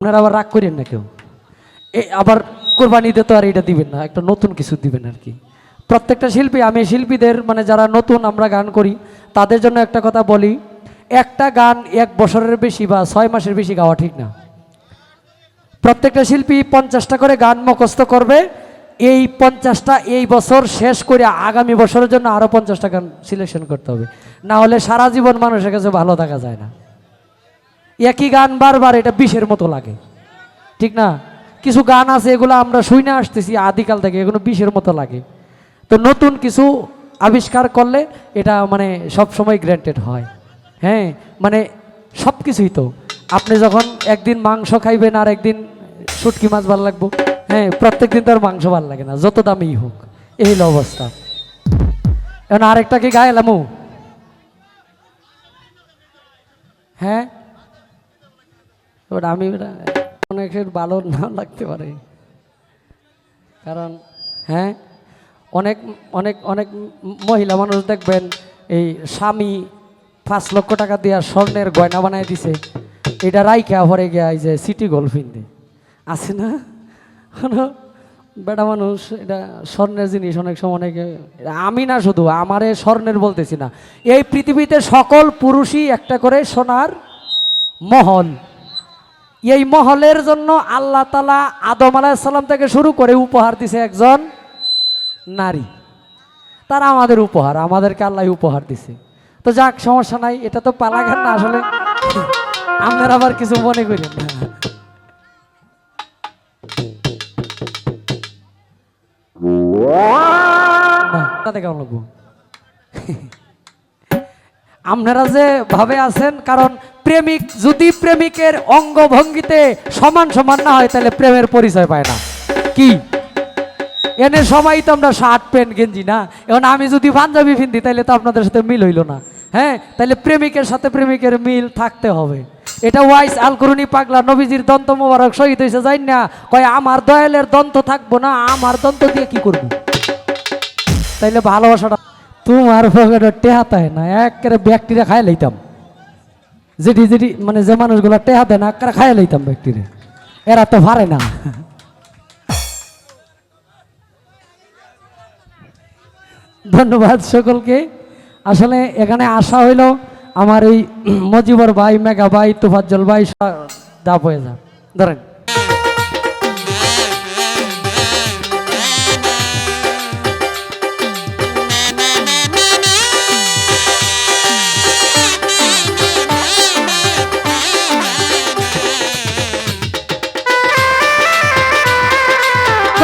আপনারা আবার রাগ করেন না কেউ? আবার কোরবানিতে তো আর এটা দিবেন না, একটা নতুন কিছু দিবেন আর কি। প্রত্যেকটা শিল্পী, আমি শিল্পীদের মানে যারা নতুন আমরা গান করি, তাদের জন্য একটা কথা বলি, একটা গান এক বছরের বেশি বা ছয় মাসের বেশি গাওয়া ঠিক না। প্রত্যেকটা শিল্পী পঞ্চাশটা করে গান মুখস্থ করবে, এই পঞ্চাশটা এই বছর শেষ করে আগামী বছরের জন্য আরও পঞ্চাশটা গান সিলেকশন করতে হবে। না হলে সারা জীবন মানুষের কাছে ভালো থাকা যায় না। একই গান বারবার, এটা বিষের মতো লাগে। ঠিক না? কিছু গান আছে, এগুলো আমরা শুই না আসতেছি, আদিকাল থেকে এগুলো বিষের মতো লাগে। তো নতুন কিছু আবিষ্কার করলে এটা মানে সব সময় গ্র্যান্টেড হয়। হ্যাঁ? মানে সব কিছুই তো। আপনি যখন একদিন মাংস খাইবেন আর একদিন শুটকি মাছ ভালো লাগবো হ্যাঁ প্রত্যেক দিন তো আর মাংস ভালো লাগে না, যত দামেই হোক। এই হলো অবস্থা। এখন আরেকটা কি গায়ে এলামু হ্যাঁ? ওটা আমি অনেকের ভালো না লাগতে পারে। কারণ হ্যাঁ অনেক অনেক অনেক মহিলা মানুষ দেখবেন, এই স্বামী পাঁচ লক্ষ টাকা দিয়া স্বর্ণের গয়না বানাই দিছে। এটা রাইখা ভরে গিয়া এই যে সিটি গোল্ড কিনতে আছে না? বেটা মানুষ, এটা স্বর্ণের জিনিস অনেক সময় অনেকে, আমি না শুধু, আমারে স্বর্ণের বলতেছি না। এই পৃথিবীতে সকল পুরুষই একটা করে সোনার মহল। এই মহলের জন্য আল্লাহ তালা আদম আলাহিসাল্লাম থেকে শুরু করে উপহার দিছে একজন নারী। তারা আমাদের উপহার, আমাদেরকে আল্লাহ উপহার দিছে। তো যাক, সমস্যা নাই, এটা তো পালাঘাট না আসলে। আপনার আবার কিছু মনে করেন না। কেমন আপনারা যে ভাবে আছেন, কারণ প্রেমিক, যদি প্রেমিকের অঙ্গভঙ্গিতে সমান সমান না হয়, তাহলে প্রেমের পরিচয় পায় না। কি? এনে সবাই তো আমরা শার্ট, প্যান্ট, গেঞ্জি না? এখন আমি যদি পাঞ্জাবি পিন্দি তাহলে তো আপনাদের সাথে মিল হইল না। হ্যাঁ? তাহলে প্রেমিকের সাথে প্রেমিকের মিল থাকতে হবে। এটা ওয়াইস আল করুনি পাগলা নবীজির দন্ত মোবারক শহীদ হয়েছে যাই না? কয়, আমার দয়ালের দন্ত থাকব না, আমার দন্ত দিয়ে কি করব? তাইলে ভালোবাসাটা তোমার টেহাতায় না, একেবারে ব্যাকটেরিয়া খাই লইতাম। যেটি যেটি মানে যে মানুষগুলো টেহা দেয় না, একেবারে খাইয়ে লইতাম ব্যক্তিরে। এরা তো ভারে না। ধন্যবাদ সকলকে। আসলে এখানে আসা হইল আমার এই মজিবর ভাই, মেঘা ভাই, তুফাজ্জল ভাই দাপ হয়ে যা ধরেন।